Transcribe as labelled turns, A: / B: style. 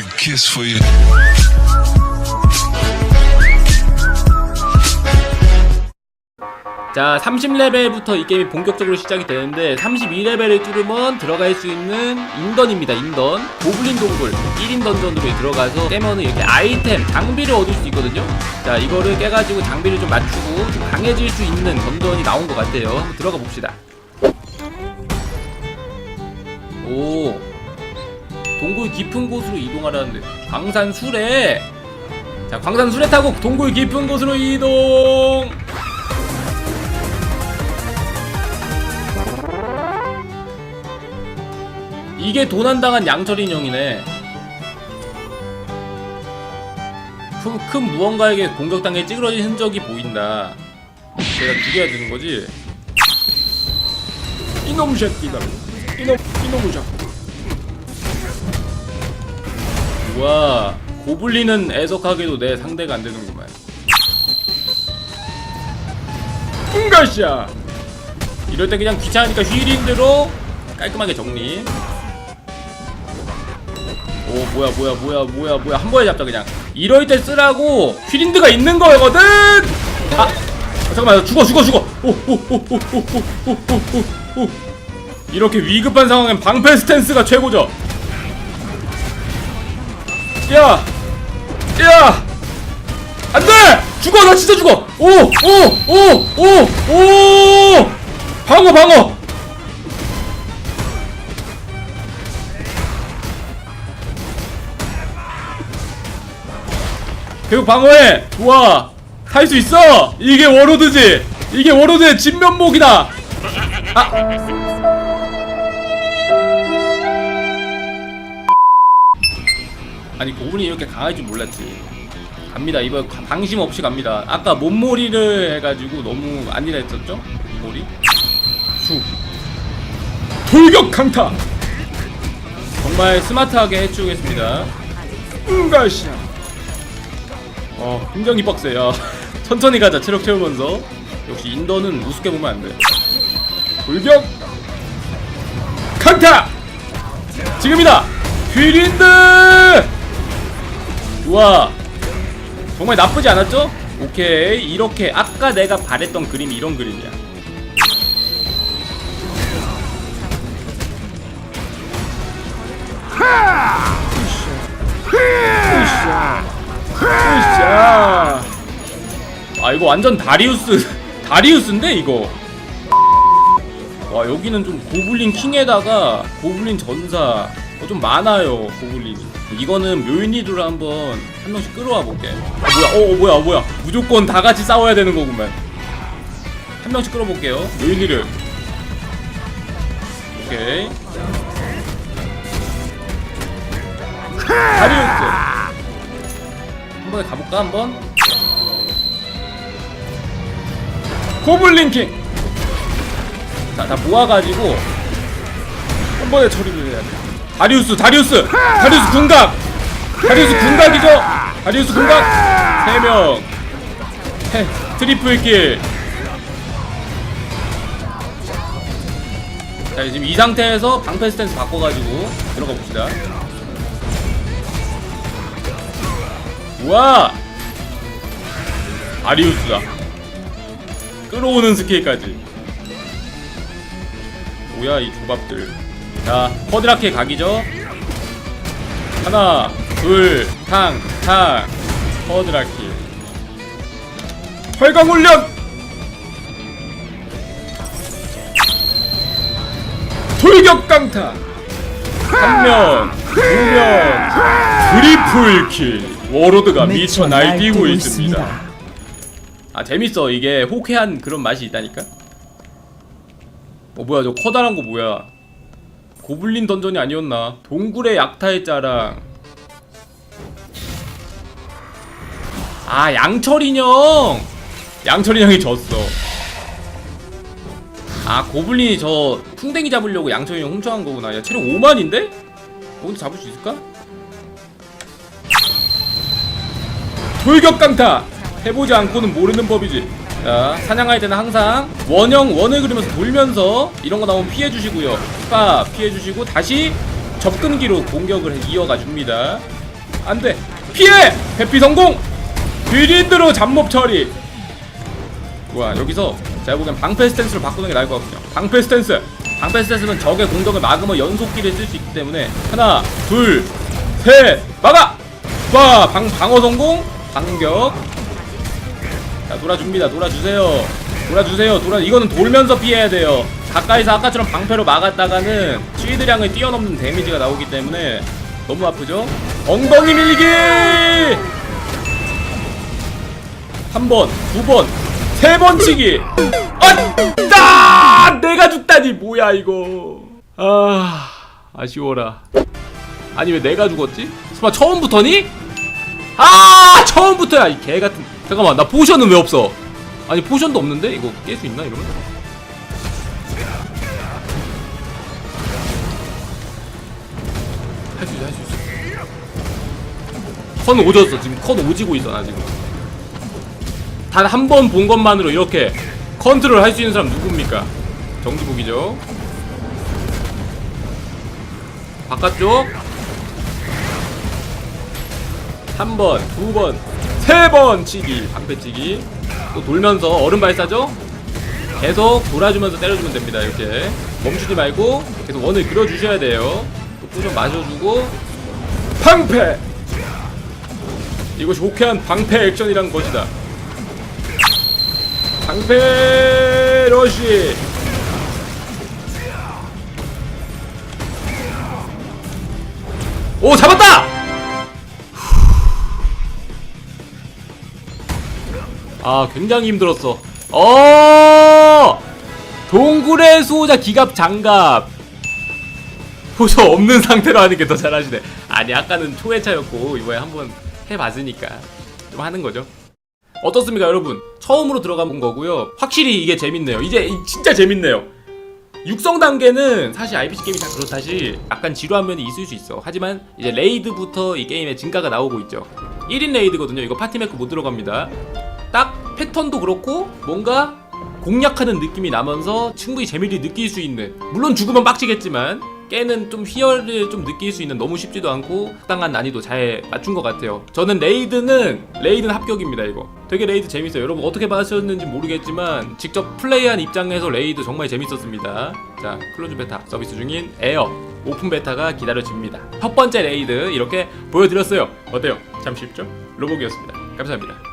A: big kiss for you.
B: 자 30레벨부터 이 게임이 본격적으로 시작이 되는데 32레벨을 뚫으면 들어갈 수 있는 인던입니다 인던. 고블린 동굴 1인 던전으로 들어가서 깨면은 이렇게 아이템 장비를 얻을 수 있거든요. 자 이거를 깨 가지고 장비를 좀 맞추고 좀 강해질 수 있는 던전이 나온 것 같아요. 한번 들어가 봅시다. 오 동굴 깊은 곳으로 이동하라는데 광산 수레 자 광산 수레 타고 동굴 깊은 곳으로 이동 이게 도난당한 양철 인 형이네. 큰, 큰 무언가에게 공격당해 찌그러진 흔적이 보인다. 내가 죽여야 되는 거지? 이놈 새끼다. 이놈, 이놈의 새끼. 우와, 고블린은 애석하게도 내 상대가 안 되는구만. 응가샤! 이럴 때 그냥 귀찮으니까 휘린대로 깔끔하게 정리. 오 뭐야 뭐야 뭐야 뭐야 뭐야 한 번에 잡자 그냥 이럴 때 쓰라고 휘린드가 있는 거거든 아 잠깐만 죽어 죽어 죽어 오오오오오오오오오 이렇게 위급한 상황엔 방패 스탠스가 최고죠 야! 야! 안 돼! 죽어! 나 진짜 죽어! 오! 오! 오! 오! 오! 방어 방어! 계속 방어해! 좋아! 탈 수 있어! 이게 워로드지! 이게 워로드의 진면목이다! 아! 아니 고분이 이렇게 강할 줄 몰랐지. 갑니다. 이번 가- 방심 없이 갑니다. 아까 몸몰이를 해가지고 너무 아니라 했었죠? 몸몰이? 수. 돌격 강타! 정말 스마트하게 해주겠습니다. 응가시야 어 굉장히 빡세요. 천천히 가자 체력 채우면서. 역시 인더는 우습게 보면 안돼. 돌격 강타! 지금이다! 휘린드 좋아 정말 나쁘지 않았죠? 오케이. 이렇게 아까 내가 바랬던 그림이 이런 그림이야. 아 이거 완전 다리우스 다리우스인데 이거? 와 여기는 좀 고블린 킹에다가 고블린 전사 어, 좀 많아요 고블린이. 이거는 묘인이드로 한번 한 명씩 끌어와 볼게 아 뭐야? 어, 어 뭐야 어, 뭐야? 무조건 다 같이 싸워야 되는 거구만. 한 명씩 끌어볼게요 묘인이를. 오케이. 다리우스. 한 번에 가볼까 한번? 고블린 킹! 자, 다 모아가지고 한 번에 처리를 해야 돼. 다리우스, 다리우스, 다리우스 군각, 다리우스 군각이죠? 다리우스 군각 세 명, 해, 트리플 킬. 자, 지금 이 상태에서 방패 스탠스 바꿔가지고 들어가 봅시다. 우와, 다리우스다. 끌어오는 스킬까지. 뭐야 이 조밥들 자 쿼드라키 각이죠? 하나 둘탕탕. 쿼드라키 활강훈련! 돌격강타! 한명 두명. 트리플킬. 워로드가 미쳐 날뛰고 있습니다. 아 재밌어. 이게 호쾌한 그런 맛이 있다니까? 어 뭐야 저 커다란 거 뭐야 고블린 던전이 아니었나? 동굴의 약타의 자랑. 아 양철 인형! 양철 인형이 졌어. 아 고블린이 저 풍뎅이 잡으려고 양철 인형 훔쳐간 거구나. 야 체력 5만인데? 거기서 잡을 수 있을까? 돌격 강타! 해보지 않고는 모르는 법이지 자 사냥할 때는 항상 원형 원을 그리면서 돌면서 이런 거 나오면 피해 주시고요. 파 피해 주시고 다시 접근기로 공격을 이어가 줍니다. 안 돼. 피해! 회피 성공! 비린드로 잡몹 처리! 뭐야 여기서 제가 보기엔 방패 스탠스로 바꾸는 게 나을 것 같군요. 방패 스탠스! 방패 스탠스는 적의 공격을 막으면 연속기를 쓸 수 있기 때문에 하나 둘 셋 막아! 와 방, 방어 성공! 반격 자 돌아줍니다 돌아주세요 돌아주세요 돌아 이거는 돌면서 피해야 돼요 가까이서 아까처럼 방패로 막았다가는 쉴드량을 뛰어넘는 데미지가 나오기 때문에 너무 아프죠 엉덩이 밀기 한 번, 두 번, 세 번 치기. 아, 내가 죽다니 뭐야 이거. 아, 아쉬워라. 아니 왜 내가 죽었지? 설마 처음부터니? 아, 처음부터야 이 개 같은. 잠깐만, 나 포션은 왜 없어? 아니 포션도 없는데 이거 깰 수 있나 이러면? 할 수 있어, 할 수 있어. 컨 오졌어 지금 컨 오지고 있어 나 지금. 단 한 번 본 것만으로 이렇게 컨트롤 할 수 있는 사람 누굽니까? 정지복이죠. 바깥쪽 한 번, 두 번, 세 번 치기, 방패치기. 또 돌면서 얼음 발사죠. 계속 돌아주면서 때려주면 됩니다. 이렇게 멈추지 말고 계속 원을 그려주셔야 돼요. 또 포션 마셔주고 방패. 이것이 호쾌한 방패 액션이란 것이다. 방패 러쉬 오 잡았다 아 굉장히 힘들었어. 어! 동굴의 수호자 기갑 장갑. 포셔 없는 상태로 하는 게 더 잘하시네. 아니 아까는 초회차였고 이번에 한번 해봤으니까 좀 하는 거죠. 어떻습니까 여러분? 처음으로 들어가 본 거고요. 확실히 이게 재밌네요. 이제 이- 진짜 재밌네요. 육성 단계는 사실 RPG 게임이 다 그렇다시 약간 지루한 면이 있을 수 있어. 하지만 이제 레이드부터 이 게임의 진가가 나오고 있죠. 1인 레이드거든요. 이거 파티메이크 못 들어갑니다 딱 패턴도 그렇고 뭔가 공략하는 느낌이 나면서 충분히 재미를 느낄 수 있는 물론 죽으면 빡치겠지만 깨는 좀 희열을 좀 느낄 수 있는 너무 쉽지도 않고 적당한 난이도 잘 맞춘 것 같아요. 저는 레이드는 레이드는 합격입니다 이거. 되게 레이드 재밌어요. 여러분 어떻게 봐셨는지 모르겠지만 직접 플레이한 입장에서 레이드 정말 재밌었습니다. 자 클로즈 베타 서비스 중인 에어 오픈 베타가 기다려집니다. 첫 번째 레이드 이렇게 보여드렸어요. 어때요? 참 쉽죠? 로복이었습니다. 감사합니다